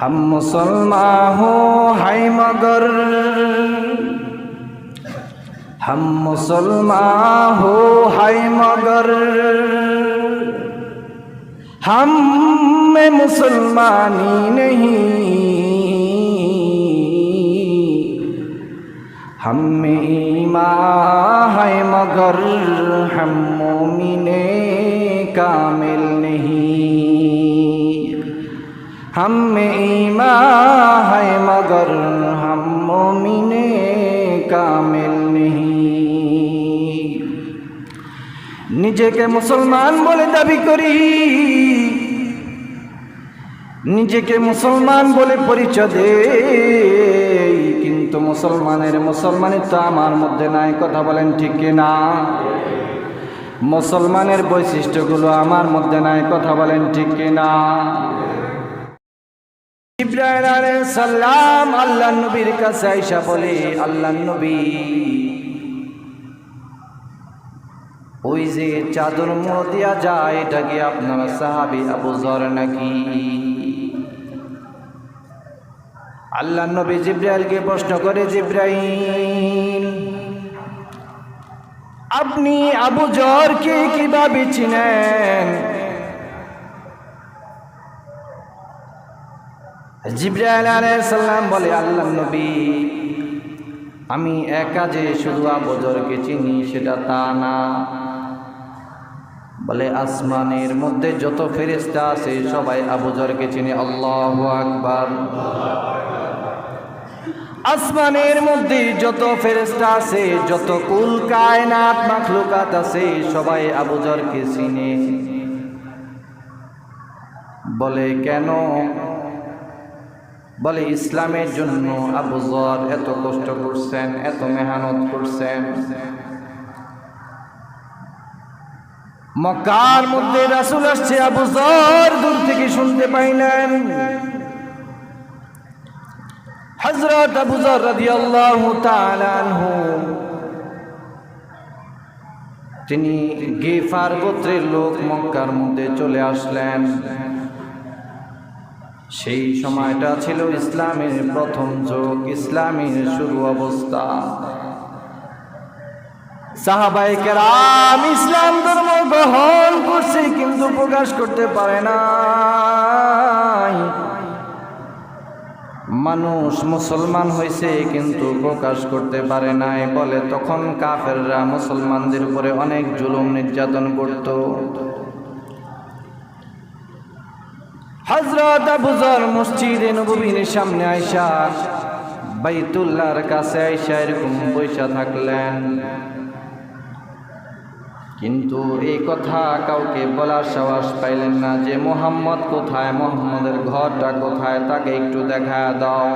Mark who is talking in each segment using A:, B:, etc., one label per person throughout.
A: हम मुसलमान हो है मगर हम मुसलमान हो है मगर हम में मुसलमानी नहीं हम में ईमान है मगर हम मोमिने कामिल ہم میں ایمان কামেল নিজেকে মুসলমান বলে দাবি করি। নিজেকে মুসলমান বলে পরিচয় দে কিন্তু মুসলমানের মুসলমানিত্ব আমার মধ্যে নাই, কথা বলেন ঠিক না মুসলমানের বৈশিষ্ট্যগুলো আমার মধ্যে নাই, কথা বলেন ঠিক না ইব্রাহিম আলাইহিস সালাম আল্লাহ নবীর কাছে আইসা বলে, আল্লাহ নবী, ওই যে চাদর মোড় দিয়া যায়, এটা কি আপনার সাহাবি আবু জর নাকি? আল্লাহ নবী জিব্রাইলকে প্রশ্ন করে, জিব্রাইল, আপনি আবু জরকে কীভাবে চিনেন? জিব্রাইল আলাইহিস সালাম বলে, আল্লাহ নবী, আমি একা যে শুধু আবজরকে চিনি, সেটা তা না। বলে, আসমানের মধ্যে যত ফেরিস্তা আছে, সবাই আবুজরকে চিনি। আল্লাহ আকবার। আসমানের মধ্যে যত ফেরেস্তা আছে, যত কুল কায়নাত মাখলুকাত আছে, সবাই আবুজরকে চিনে। বলে, কেন? বলে, ইসলামের জন্য আবু জর এত কষ্ট করছেন, এত মেহনত করছেন। মক্কার মধ্যে রাসুল আসছে আবু জর দূর থেকে শুনতে পাইলেন। হজরত আবু জর তাআলা আনহু, তিনি গেফার গোত্রের লোক মক্কার মধ্যে চলে আসলেন। সেই সময়টা ছিল ইসলামের প্রথম যুগ, ইসলামের শুরু অবস্থা। সাহাবাই কেরাম ইসলাম ধর্ম গ্রহণ করছে, কিন্তু প্রকাশ করতে পারে না মানুষ মুসলমান হয়েছে, কিন্তু প্রকাশ করতে পারে নাই বলে তখন কাফেররা মুসলমানদের উপরে অনেক জুলুম নির্যাতন করত। হজরত আবুজর মসজিদে নবীর সামনে আইসা বাইতুল্লাহর কাছে আইসা এরকম পয়সা থাকলেন। কিন্তু এই কথা কাউকে বলার সাহস পাইলেন না যে মোহাম্মদ কোথায়, মোহাম্মদের ঘরটা কোথায়, তাকে একটু দেখা দাও।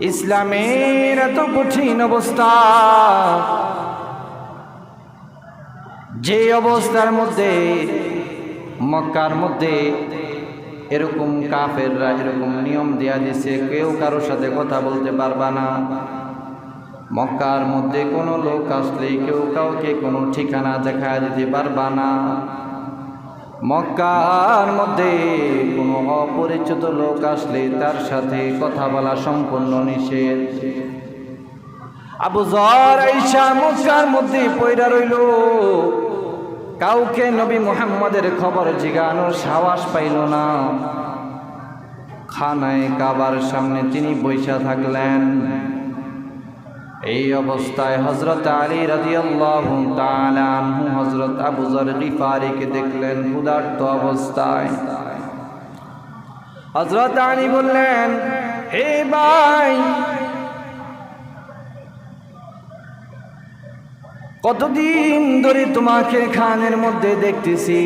A: ইসলামের এত কঠিন অবস্থা। যে অবস্থার মধ্যে মক্কার মধ্যে এরকম কাফেররা এরকম নিয়ম দেয়া দিছে কেউ কারোর সাথে কথা বলতে পারবা না। মক্কার মধ্যে কোনো লোক আসলে কেউ কাউকে কোনো ঠিকানা দেখা দিতে পারবা না। মক্কার মধ্যে কোনো অপরিচিত লোক আসলে তার সাথে কথা বলা সম্পূর্ণ নিষেধ। আবু জর আইসা মক্কার মধ্যে পয়রা রইল। কাউকে নবী মুহাম্মদের খবর জিগানোর সাহস পাইল না। খানায় কাবার সামনে তিনি বৈশা থাকলেন। এই অবস্থায় হজরত আলী তাআলা আনহু হজরত আবু যর দেখলেন ক্ষুধার্ত অবস্থায়। হজরত আলী বললেন, হে ভাই কতদিন ধরে তোমাকে খানের মধ্যে দেখতেছি,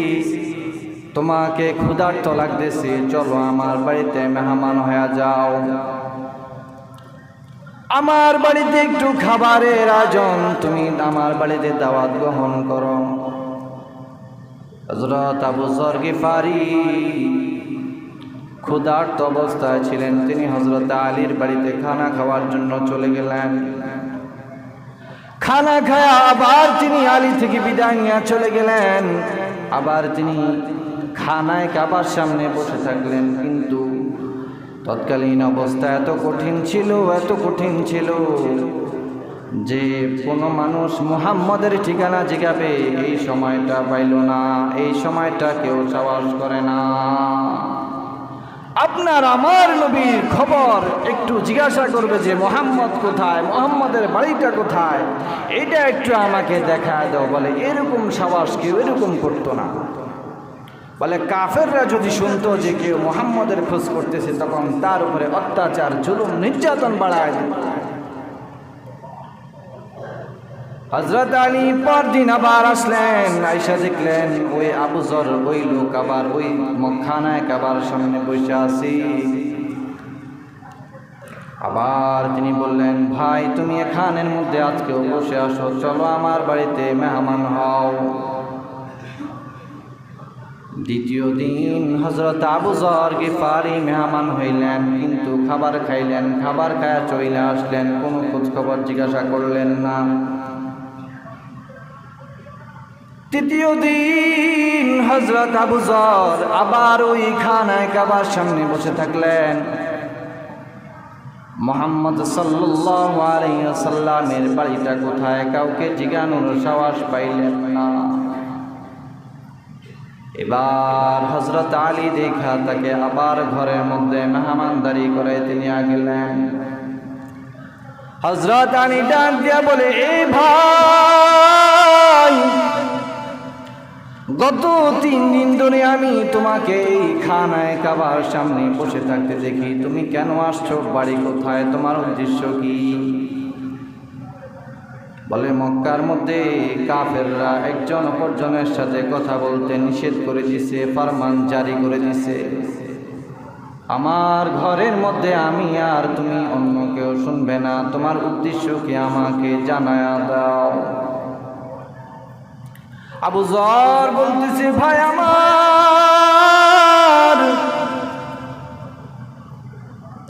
A: তোমাকে ক্ষুধার্ত লাগতেছে। চলো আমার বাড়িতে মেহমান হয়ে যাও। আমার বাড়িতে একটু খাবারের আয়োজন। তুমি আমার বাড়িতে দাওয়াত গ্রহণ করো। হজরত আবু জর গিফারি ক্ষুধার্ত অবস্থায় ছিলেন। তিনি হজরত আলীর বাড়িতে খানা খাওয়ার জন্য চলে গেলেন। খানা খায়া আবার তিনি আলী থেকে বিদায় নিয়ে চলে গেলেন। আবার তিনি খানায় কাবার সামনে বসে থাকলেন। কিন্তু তৎকালীন অবস্থা এত কঠিন ছিল, এত কঠিন ছিল যে কোনো মানুষ মুহাম্মদের ঠিকানা জিগাবে এই সময়টা পাইল না, এই সময়টা কেউ সাহস করে না। আপনার আমার নবীর খবর একটু জিজ্ঞাসা করবে যে, মোহাম্মদ কোথায়? মোহাম্মদের বাড়িটা কোথায়? এটা একটু আমাকে দেখা দাও, বলে, এরকম সাবাস কেউ এরকম করতো না। বলে, কাফেররা যদি শুনতো যে কেউ মোহাম্মদের খোঁজ করতেছে, তখন তার উপরে অত্যাচার, জুলুম, নির্যাতন বাড়ায় দিত হজরত আলী পরদিন আবার আসলেন আইসা দেখলেন, ওই আবুজর ওই লোক আবার ওই মখানায় কাবার সামনে বসে আছি। আবার তিনি বললেন, ভাই, তুমি এখানের মধ্যে আজকেও বসে আসো চলো আমার বাড়িতে মেহমান হও। দ্বিতীয় দিন হজরত আবুজর গিফারি মেহমান হইলেন, কিন্তু খাবার খাইলেন, খাবার খায়া চইলে আসলেন, কোনো খোঁজখবর জিজ্ঞাসা করলেন না। তৃতীয় দিন হজরত আবুজর আবার ওই খানায় কাবার সামনে বসে থাকলেন। মোহাম্মদ সাল্লামের বাড়িটা কোথায়? কাউকে জিজ্ঞানোর সাহস পাইলেন না। এবার হজরত আলী দেখা তাকে আবার ঘরের মধ্যে মেহমানদারি করে তিনি আগেলেন। হজরত আলী ডাক দিয়া বলে, এ ভাই গত তিন দিন ধরে আমি তোমাকে এই খানায় কাবার সামনে বসে থাকতে দেখি। তুমি কেন আসছো? বাড়ি কোথায়? তোমার উদ্দেশ্য কি? বলে, মক্কার মধ্যে কাফেররা একজন অপরজনের সাথে কথা বলতে নিষেধ করে দিছে, ফরমান জারি করে দিছে। আমার ঘরের মধ্যে আমি আর তুমি অন্য কেউ শুনবে না। তোমার উদ্দেশ্য কি আমাকে জানায়া দাও? আবু জর বলতেছে, ভাই আমার,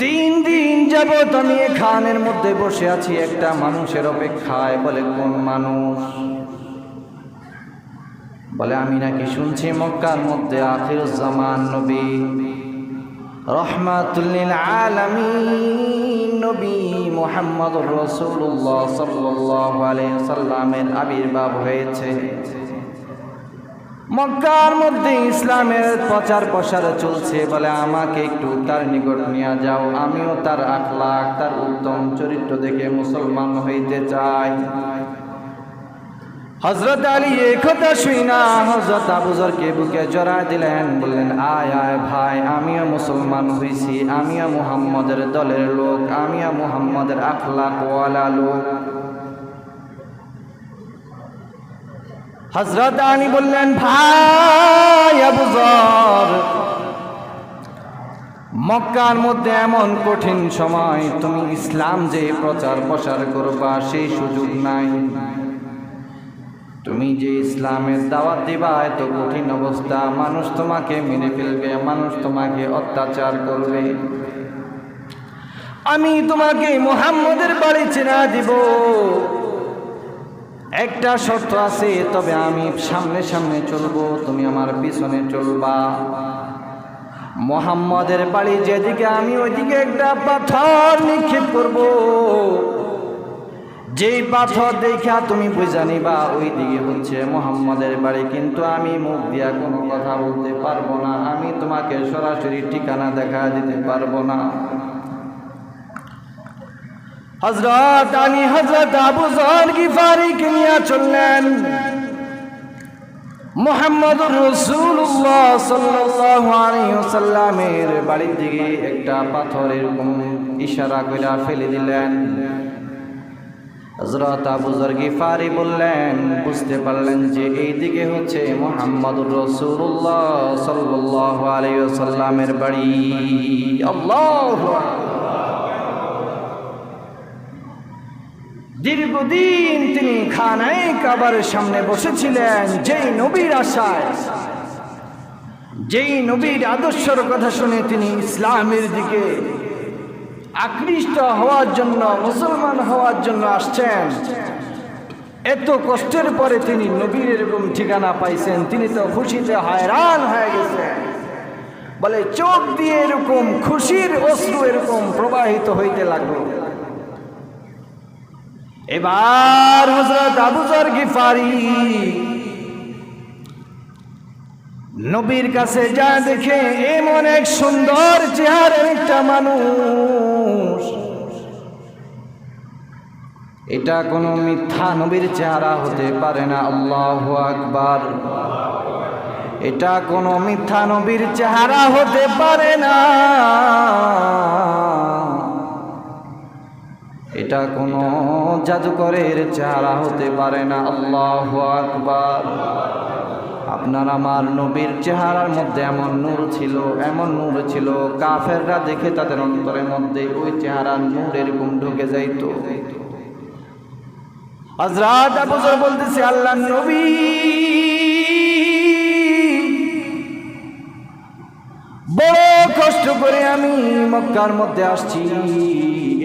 A: তিন দিন যাবত আমি খানের মধ্যে বসে আছি, একটা মানুষের অপেক্ষায়। বলে, কোন মানুষ? বলে, আমি নাকি শুনছি মক্কার মধ্যে আখির জামান নবী। রহমাতুল্লিল আলামিন নবী মোহাম্মদ রসুল্লাহ সাল্লাহ আলাইহি সাল্লামের আবির্ভাব হয়েছে। মক্কার মধ্যে ইসলামের প্রচার প্রসার চলছে বলে আমাকে একটু তার নিকট নিয়ে যাও। আমিও তার আখলাখ, তার উত্তম চরিত্র দেখে মুসলমান হইতে চাই। হজরত আলী এ কথা শুই না। হজরত আবুজরকে বুকে জড়ায় দিলেন, বললেন, আয় আয় ভাই, আমিও মুসলমান হইছি, আমিও মুহাম্মদের দলের লোক, আমিও মুহাম্মদের আখলাক ওয়ালা লোক। হজরত আলী বললেন, ভাই আবুজর মক্কার মধ্যে এমন কঠিন সময় তুমি ইসলাম যে প্রচার প্রসার করবা সেই সুযোগ নাই। তুমি যে ইসলামের দাওয়াত দিবা, এত কঠিন অবস্থা, মানুষ তোমাকে মেরে ফেলবে, মানুষ তোমাকে অত্যাচার করবে। আমি তোমাকে মোহাম্মদের বাড়ি চেনা দিব। একটা শর্ত আছে, তবে আমি সামনে সামনে চলবো, তুমি আমার পিছনে চলবা। মোহাম্মদের বাড়ি যেদিকে আমি, ওইদিকে একটা পাথর নিক্ষেপ করব। যেই পাথর দেখা তুমি বুঝা নিবা ওই দিকে হচ্ছে মোহাম্মদের বাড়ি। কিন্তু আমি মুখ দিয়া কোনো কথা বলতে পারব না, আমি তোমাকে সরাসরি ঠিকানা দেখা দিতে পারব না। হজরত আলী হজরত আবু জহর গিফারিকে নিয়ে চললেন? মোহাম্মদুর রসুল্লাহ ওয়াসাল্লামের বাড়ির দিকে একটা পাথর এরকম ইশারা করে ফেলে দিলেন। হজরত আবু গিফারি বললেন, বুঝতে পারলেন যে এই দিকে হচ্ছে মোহাম্মদুর রসুল্লাহ সাল্লাল্লাহু আলাইহি ওয়াসাল্লামের বাড়ি। আল্লাহু দীর্ঘদিন তিনি খানায় কাবার সামনে বসেছিলেন, যেই নবীর আশায়। যেই নবীর আদর্শের কথা শুনে তিনি ইসলামের দিকে আকৃষ্ট হওয়ার জন্য, মুসলমান হওয়ার জন্য আসছেন। এত কষ্টের পরে তিনি নবীর এরকম ঠিকানা পাইছেন, তিনি তো খুশিতে হয়রান হয়ে গেছেন। বলে চোখ দিয়ে এরকম খুশির অশ্রু এরকম প্রবাহিত হইতে লাগল। এবার হজরত আবুজর গিফারি নবীর কাছে যা দেখে এমন এক সুন্দর চেহারার একটা মানুষ। এটা কোনো মিথ্যা নবীর চেহারা হতে পারে না, আল্লাহ আকবার। এটা কোনো মিথ্যা নবীর চেহারা হতে পারে না। এটা কোনো জাদুকরের চেহারা হতে পারে না। আল্লাহ আকবার। আপনার আমার নবীর চেহারার মধ্যে এমন নূর ছিল, এমন নূর ছিল, কাফেররা দেখে তাদের অন্তরের মধ্যে ওই চেহারার নূর এরকম ঢুকে যাইতো। আবুজর বলতেছে আল্লাহ নবী কষ্ট করে আমি মক্কার মধ্যে আসছি।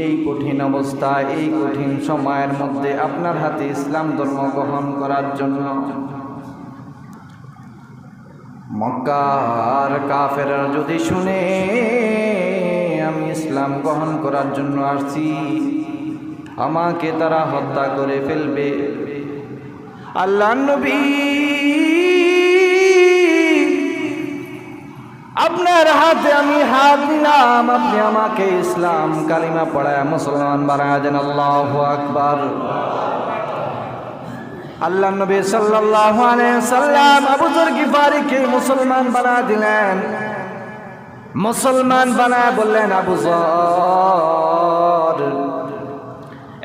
A: এই কঠিন অবস্থা, এই কঠিন সময়ের মধ্যে আপনার হাতে ইসলাম ধর্ম গ্রহণ করার জন্য। মক্কার কাফেরা যদি শুনে আমি ইসলাম গ্রহণ করার জন্য আসছি, আমাকে তারা হত্যা করে ফেলবে। আল্লাহ নবী আপনার হাতে আমি হাত দিলাম, আপনি আমাকে ইসলাম কালিমা পড়ায় মুসলমান বানায় দেন, আল্লাহ আকবার। আল্লাহ নবী সাল্লাল্লাহু আলাইহি সাল্লাম আবু যর মুসলমান বানা দিলেন। মুসলমান বানায় বললেন, আবু যর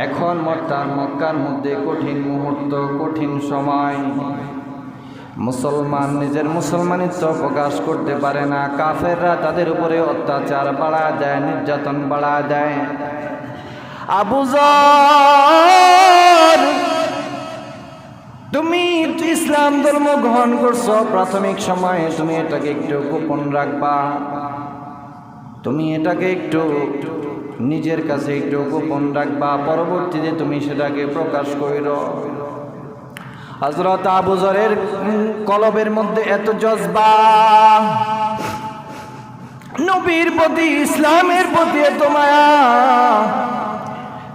A: এখন মক্কার মক্কার মধ্যে কঠিন মুহূর্ত, কঠিন সময়। মুসলমান নিজের মুসলমানিত্ব প্রকাশ করতে পারে না। কাফেররা তাদের উপরে অত্যাচার বাড়া দেয়, নির্যাতন বাড়া দেয়। আবুজার তুমি ইসলাম ধর্ম গ্রহণ করছ, প্রাথমিক সময়ে তুমি এটাকে একটু গোপন রাখবা। তুমি এটাকে একটু নিজের কাছে একটু গোপন রাখবা। পরবর্তীতে তুমি সেটাকে প্রকাশ কইর। হজরত আবুজরের কলবের মধ্যে এত জজবা। নবীর প্রতি, ইসলামের প্রতি এত মায়া।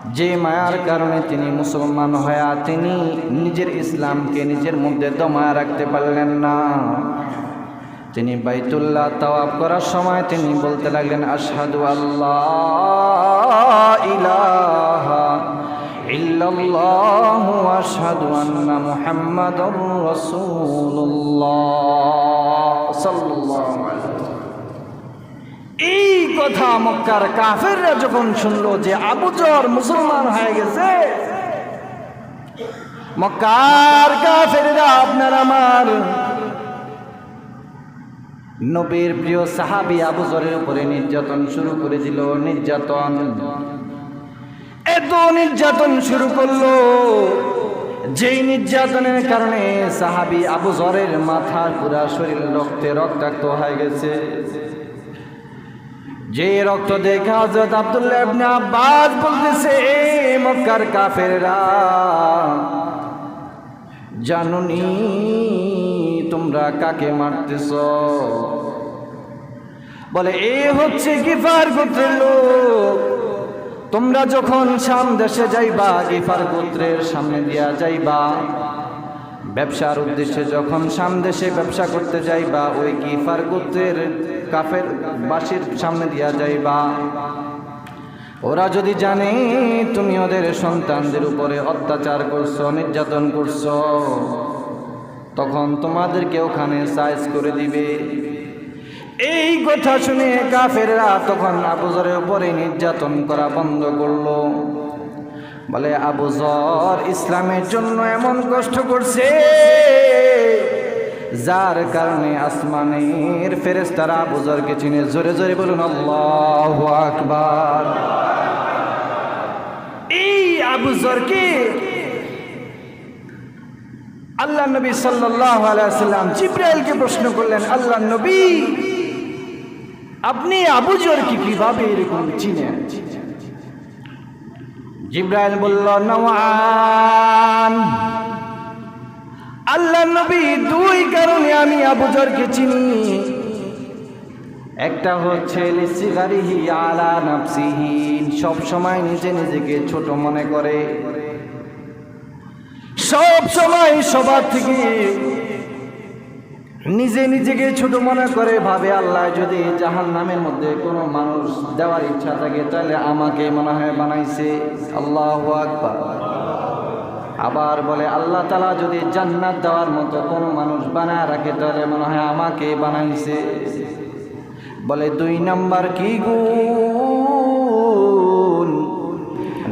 A: যে মায়ার কারণে তিনি মুসলমান হয়া তিনি নিজের ইসলামকে নিজের মধ্যে দমায়া রাখতে পারলেন না। তিনি বাইতুল্লাহ তাওয়াব করার সময় তিনি বলতে লাগলেন, আশহাদু আল্লাহ ইলাহা ইল্লাল্লাহ আশহাদু আন্না রাসূলুল্লাহ। সাল্লাল্লাহু আলাইহি এই কথা মক্কার কাফেররা যখন শুনলো যে আবুজর মুসলমান হয়ে গেছে, মক্কার কাফেররা, আপনার আমার নবীর প্রিয় সাহাবি আবুজরের উপরে নির্যাতন শুরু করে দিল, নির্যাতন। এত নির্যাতন শুরু করল। যেই নির্যাতনের কারণে সাহাবি আবুজরের মাথার পুরা শরীর রক্তে রক্তাক্ত হয়ে গেছে। যে রক্ত দেখে হজরত আব্দুল্লাহ আব্বাস বলতেছে মক্কার কাফেররা, জানুনি তোমরা কাকে মারতেছ? বলে, এ হচ্ছে গিফার গোত্রের লোক তোমরা যখন সাম দেশে যাইবা, গিফার গোত্রের সামনে দিয়া যাইবা। ব্যবসার উদ্দেশ্যে যখন সামদেশে ব্যবসা করতে যাইবা, ওই গিফার গোত্রের কাফের বাসির সামনে দিয়া যাইবা। ওরা যদি জানে, তুমি ওদের সন্তানদের উপরে অত্যাচার করছ, নির্যাতন করছ, তখন তোমাদেরকে ওখানে সাইজ করে দিবে। এই কথা শুনে কাফেররা তখন আবুজরের উপরে নির্যাতন করা বন্ধ করল। বলে আবুজর ইসলামের জন্য এমন কষ্ট করছে, যার কারণে আসমানের ফেরেস্তারা আবুজরকে চিনে জোরে জোরে বলুন, আল্লাহ আকবার। এই আবুজরকে আল্লাহ নবী সাল্লাহ আলাইসাল্লাম জিব্রাইলকে প্রশ্ন করলেন, আল্লাহ নবী আপনি আবু আবুজর কি কীভাবে এরকম চিনেন? জিব্রাইল বলল, নওয়ান, আল্লাহ নবী দুই কারণে আমি আবু আবুজরকে চিনি। একটা হচ্ছে লিসিগারিহি আলা নাফসিহি, সব সময় নিজে নিজেকে ছোট মনে করে। সব সময় সবার থেকে নিজে নিজেকে ছোট মনে করে ভাবে, আল্লাহ যদি জাহান নামের মধ্যে কোনো মানুষ দেওয়ার ইচ্ছা থাকে, তাহলে আমাকে মনে হয় বানাইছে আল্লাহ আকবার। আবার বলে, আল্লাহ তালা যদি জান্নাত দেওয়ার মতো কোনো মানুষ বানায় রাখে, তাহলে মনে হয় আমাকে বানাইছে। বলে, দুই নাম্বার কি গুণ?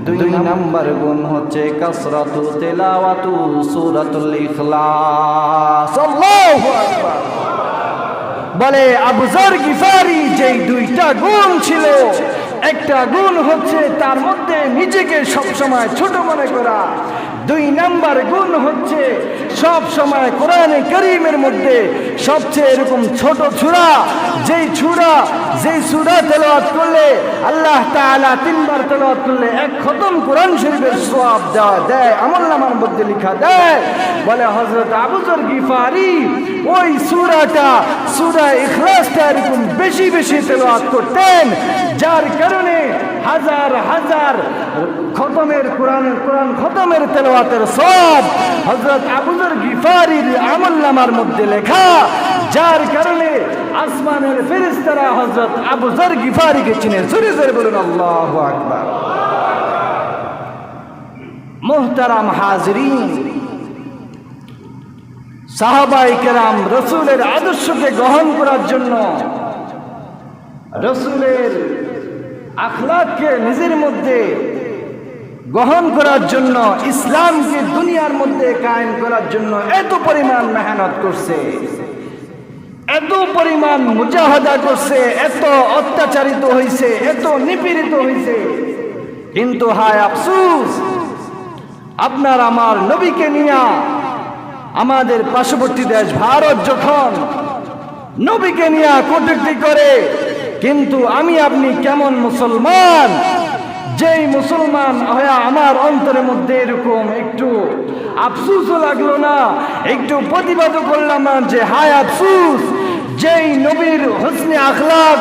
A: দুই নাম্বার গুণ হচ্ছে কাসরাতু তেলাওয়াতু সূরাতুল ইখলাস। আল্লাহু আকবার। বলে আবুজার গিফারি যে দুইটা গুণ ছিল, একটা গুণ হচ্ছে তার মধ্যে নিজেকে সবসময় ছোট মনে করা। দুই নাম্বার গুণ হচ্ছে সব সময় কোরআনে করিমের মধ্যে সবচেয়ে এরকম ছোট ছুরা, যেই ছুরা, যেই সুরা তেলাওয়াত করলে আল্লাহ তাআলা তিনবার তেলাওয়াত করলে এক খতম কোরআন শরীফের সওয়াব দেওয়া দেয়, আমল নামার মধ্যে লেখা দেয়। বলে হযরত আবুজর গিফারি, ওই সূরাটা সূরা ইখলাসটা এরকম বেশি বেশি তেলাওয়াত করতেন, যার কারণে হাজার হাজার খতমের কোরআন কোরআন খতমের তেলাওয়াতের সব হযরত আবুজর গিফারির আমল নামার মধ্যে লেখা, যার কারণে আসমানের ফেরেশতারা হযরত আবুজর গিফারিকে চিনে। জোরে জোরে বলুন, আল্লাহু আকবার। মোহতারাম হাজরিন, সাহাবাই কেরাম রসুলের আদর্শকে গ্রহণ করার জন্য রসুলের আখলাককে নিজের মধ্যে গ্রহণ করার জন্য, ইসলামকে দুনিয়ার মধ্যে কায়েম করার জন্য এত পরিমাণ মেহনত করছে, এত পরিমাণ মুজাহাদা করছে, এত অত্যাচারিত হয়েছে এত নিপীড়িত হয়েছে কিন্তু হায় আফসুস, আপনার আমার নবীকে নিয়া আমাদের পার্শ্ববর্তী দেশ ভারত যখন নবীকে নিয়া কটূক্তি করে, কিন্তু আমি আপনি কেমন মুসলমান? যেই মুসলমান হয়ে আমার অন্তরের মধ্যে এরকম একটু আফসুসও লাগল না, একটু প্রতিবাদও করলাম না যে হায় আফসুস, যেই নবীর হোসনে আখলাক,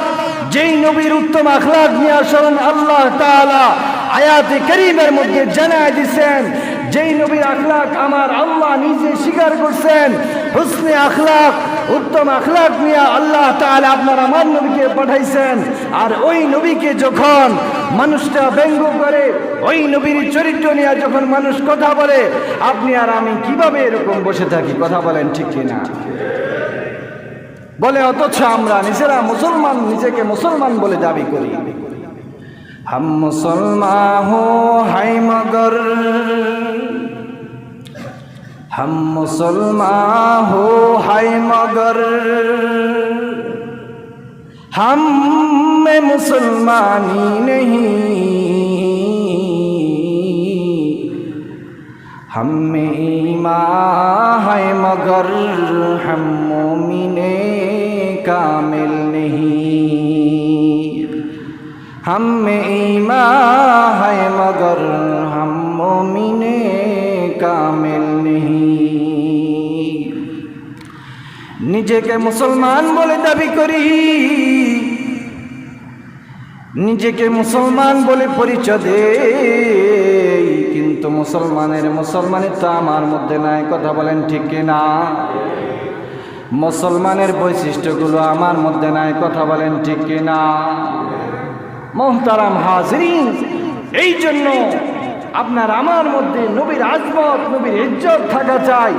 A: যেই নবীর উত্তম আখলাক নিয়ে আসেন আল্লাহ তাআলা, আয়াতে করিমের মধ্যে জানায় দিচ্ছেন যেই নবীর আখলাক আমার আল্লাহ নিজে স্বীকার করছেন, হুসনে আখলাক উত্তম আখলাক নিয়ে আল্লাহ তাহলে আপনার আমার নবীকে পাঠাইছেন। আর ওই নবীকে যখন মানুষটা ব্যঙ্গ করে, ওই নবীর চরিত্র নিয়ে যখন মানুষ কথা বলে, আপনি আর আমি কীভাবে এরকম বসে থাকি? কথা বলেন ঠিক কিনা? বলে, অথচ আমরা নিজেরা মুসলমান, নিজেকে মুসলমান বলে দাবি করি। হাম মুসলমান ہم مسلمان ہو ہے مگر ہم میں مسلمانی نہیں ہم میں ایمان ہے مگر ہم مومن کامل نہیں ہم میں ایمان ہے مگر ہم مومن নিজেকে মুসলমান বলে দাবি করি। নিজেকে মুসলমান বলে পরিচয় দেই। কিন্তু মুসলমানের মুসলমানের তো আমার মধ্যে নাই, কথা বলেন ঠিক না? মুসলমানের বৈশিষ্ট্যগুলো আমার মধ্যে নাই, কথা বলেন ঠিক না? মোহতারাম হাজরিন এই জন্য আপনার আমার মধ্যে নবীর আজমত, নবীর ইজ্জত থাকা চাই।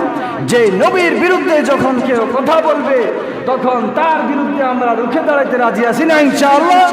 A: যে নবীর বিরুদ্ধে যখন কেউ কথা বলবে, তখন তার বিরুদ্ধে আমরা রুখে দাঁড়াইতে রাজি আছি না, ইনশাআল্লাহ।